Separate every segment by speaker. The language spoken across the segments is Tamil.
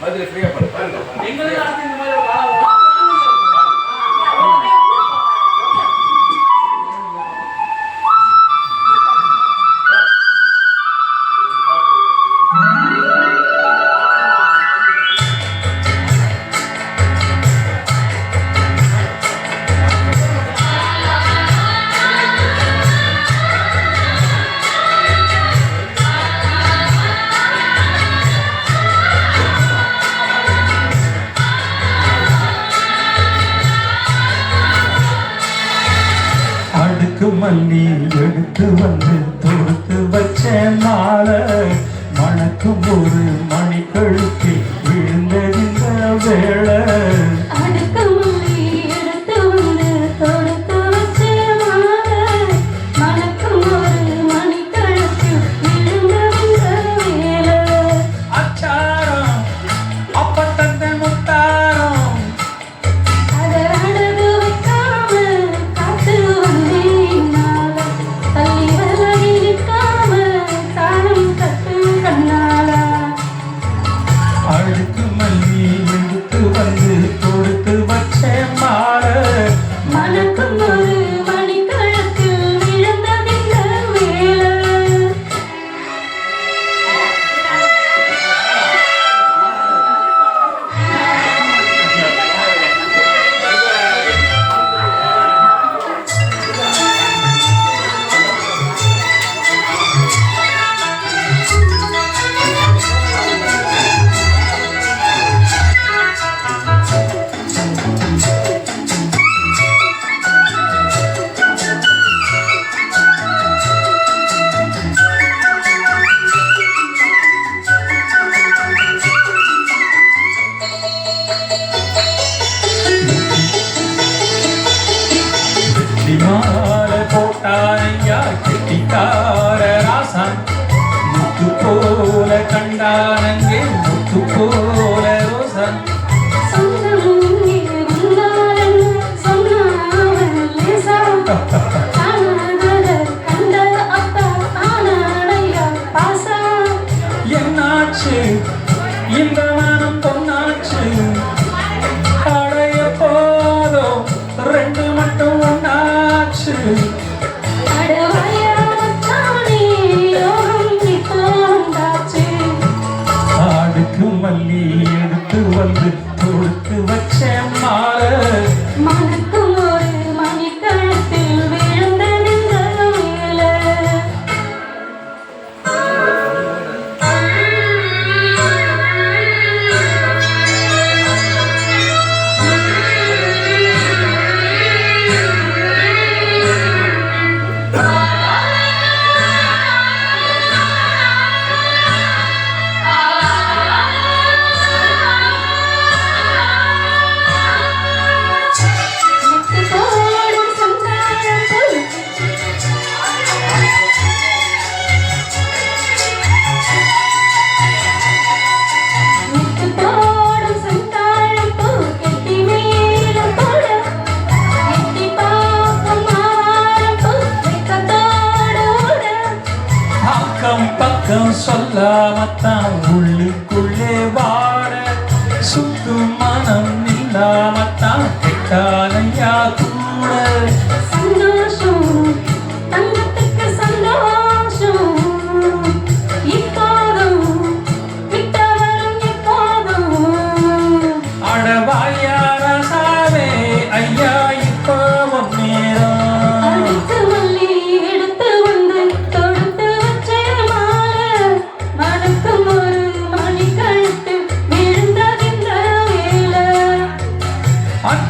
Speaker 1: மதுரை ஃப்ரீயா பண்ணுங்க
Speaker 2: எங்களுக்கு இந்த மாதிரி
Speaker 3: மண்ணுக்கு மல்லி எடுத்து வந்து தொடுத்து வச்ச
Speaker 4: நாள. மணக்கும் ஒரு மணிக்கழுத்தி விழுந்ததிந்த
Speaker 3: வேளை போல கண்டானன் யாரும் சொல்லாமத்தான் உள்ளுக்குள்ளே வாழ. சுத்து மனம் இல்லாமத்தான் கட்டாலையா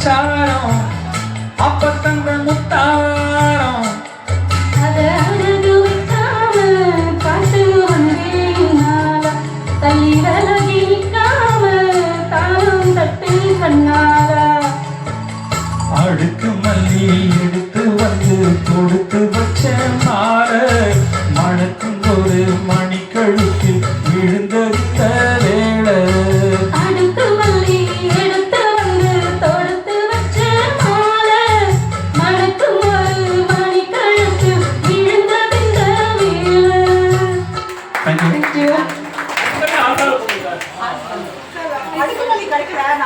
Speaker 3: முச்சாரம் அப்ப தங்கள் முத்தாரம் அடுக்கு மல்லி எடுத்து வந்து கொடுத்து
Speaker 2: வச்சேன்.